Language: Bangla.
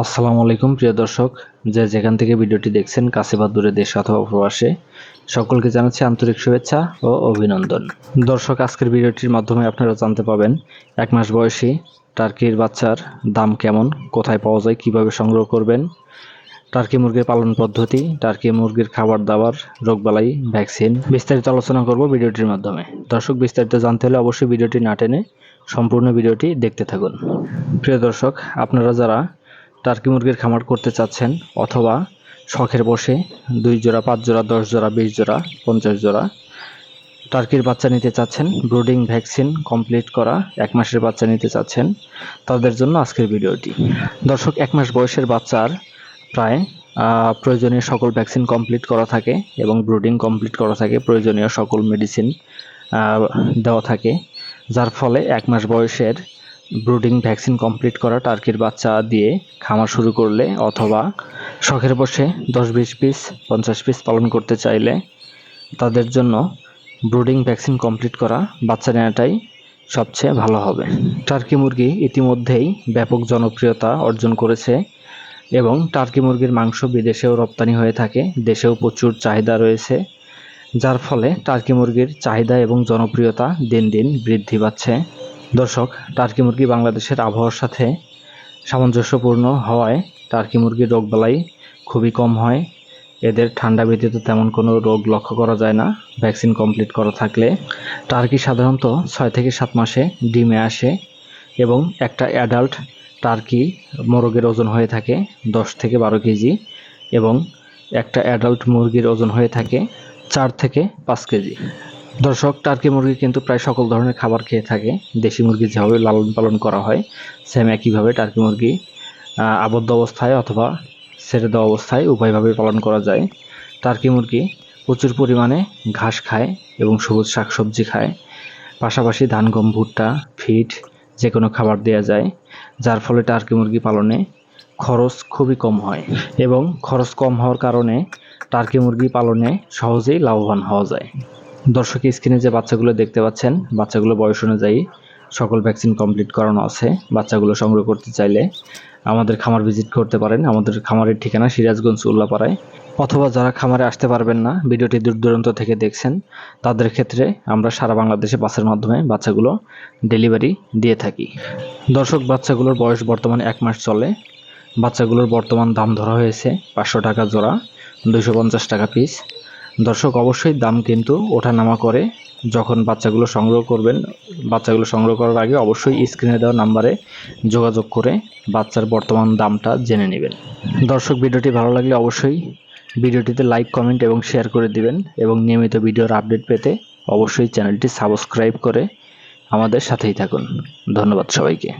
আসসালামু আলাইকুম, প্রিয় দর্শক। যে যেখান থেকে ভিডিওটি দেখছেন, কাছে বা দূরে দেশ অথবা প্রবাসে, সকলকে জানাচ্ছি আন্তরিক শুভেচ্ছা ও অভিনন্দন। দর্শক, আজকের ভিডিওটির মাধ্যমে আপনারা জানতে পাবেন, এক মাস বয়সী টার্কির বাচ্চার দাম কেমন, কোথায় পাওয়া যায়, কীভাবে সংগ্রহ করবেন, টার্কি মুরগির পালন পদ্ধতি, টার্কি মুরগির খাবার দাবার, রোগবালাই, ভ্যাকসিন বিস্তারিত আলোচনা করব ভিডিওটির মাধ্যমে। দর্শক, বিস্তারিত জানতে হলে অবশ্যই ভিডিওটি না টেনে সম্পূর্ণ ভিডিওটি দেখতে থাকুন। প্রিয় দর্শক, আপনারা যারা টার্কি মুরগির খামার করতে চাচ্ছেন অথবা শখের বসে দুই জোড়া, পাঁচ জোড়া, দশ জোড়া, বিশ জোড়া, পঞ্চাশ জোড়া টার্কির বাচ্চা নিতে চাচ্ছেন। ব্রুডিং ভ্যাকসিন কমপ্লিট করা এক মাসের বাচ্চা নিতে চাচ্ছেন। তাদের জন্য আজকের ভিডিওটি। দর্শক, এক মাস বয়সের বাচ্চার প্রায় প্রয়োজনীয় সকল ভ্যাকসিন কমপ্লিট করা থাকে এবং ব্রুডিং কমপ্লিট করা থাকে, প্রয়োজনীয় সকল মেডিসিন দেওয়া থাকে। যার ফলে এক মাস বয়সের ব্রুডিং ভ্যাকসিন কমপ্লিট করা টার্কির বাচ্চা দিয়ে খামার শুরু করলে অথবা শখের বসে দশ বিশ পিস পঞ্চাশ পিস পালন করতে চাইলে তাদের জন্য ব্রুডিং ভ্যাকসিন কমপ্লিট করা বাচ্চা নেওয়াটাই সবচেয়ে ভালো হবে। টার্কি মুরগি ইতিমধ্যেই ব্যাপক জনপ্রিয়তা অর্জন করেছে এবং টার্কি মুরগির মাংস বিদেশেও রপ্তানি হয়ে থাকে, দেশেও প্রচুর চাহিদা রয়েছে, যার ফলে টার্কি মুরগির চাহিদা এবং জনপ্রিয়তা দিন দিন বৃদ্ধি পাচ্ছে। দর্শক, টার্কি মুরগি বাংলাদেশের আবহাওয়ার সাথে সামঞ্জস্যপূর্ণ হওয়ায় টার্কি মুরগির রোগবালাই খুবই কম হয়। এদের ঠান্ডা ব্যতীত তেমন কোনো রোগ লক্ষ্য করা যায় না। ভ্যাকসিন কমপ্লিট করা থাকলে টার্কি সাধারণত ছয় থেকে সাত মাসে ডিমে আসে এবং একটা অ্যাডাল্ট টার্কি মোরগের ওজন হয়ে থাকে দশ থেকে বারো কেজি এবং একটা অ্যাডাল্ট মুরগির ওজন হয়ে থাকে চার থেকে পাঁচ কেজি। দর্শক, টার্কি মুরগি কিন্তু প্রায় সকল ধরনের খাবার খেয়ে থাকে। দেশি মুরগি যেভাবে লালন পালন করা হয় সেম একইভাবে টার্কি মুরগি আবদ্ধ অবস্থায় অথবা ছেড়ে দেওয়া অবস্থায় উভয়ভাবে পালন করা যায়। টার্কি মুরগি প্রচুর পরিমাণে ঘাস খায় এবং সবুজ শাকসবজি খায়। পাশাপাশি ধান, গম, ভুট্টা, ফিড যে কোনো খাবার দেওয়া যায়, যার ফলে টার্কি মুরগি পালনে খরচ খুবই কম হয় এবং খরচ কম হওয়ার কারণে টার্কি মুরগি পালনে সহজেই লাভবান হওয়া যায়। দর্শক স্ক্রিনে যে বাচ্চাগুলো দেখতে পাচ্ছেন, বাচ্চাগুলো বয়স অনুযায়ী সকল ভ্যাকসিন কমপ্লিট করানো আছে। বাচ্চাগুলো সংগ্রহ করতে চাইলে আমাদের খামার ভিজিট করতে পারেন। আমাদের খামারের ঠিকানা সিরাজগঞ্জ উল্লাপাড়ায়। অথবা যারা খামারে আসতে পারবেন না, ভিডিওটি দূর দূরান্ত থেকে দেখছেন, তাদের ক্ষেত্রে আমরা সারা বাংলাদেশে বাসের মাধ্যমে বাচ্চাগুলো ডেলিভারি দিয়ে থাকি। দর্শক, বাচ্চাগুলোর বয়স বর্তমানে এক মাস চলে। বাচ্চাগুলোর বর্তমান দাম ধরা হয়েছে পাঁচশো টাকা জোড়া দুশো টাকা পিস দর্শক অবশ্যই দাম কিন্তু ওঠানামা করে। যখন বাচ্চাগুলো সংগ্রহ করবেন, বাচ্চাগুলো সংগ্রহ করার আগে অবশ্যই স্ক্রিনে দেওয়া নাম্বারে যোগাযোগ করে বাচ্চার বর্তমান দামটা জেনে নেবেন। দর্শক, ভিডিওটি ভালো লাগলে অবশ্যই ভিডিওটিতে লাইক কমেন্ট এবং শেয়ার করে দিবেন এবং নিয়মিত ভিডিওর আপডেট পেতে অবশ্যই চ্যানেলটি সাবস্ক্রাইব করে আমাদের সাথেই থাকুন। ধন্যবাদ সবাইকে।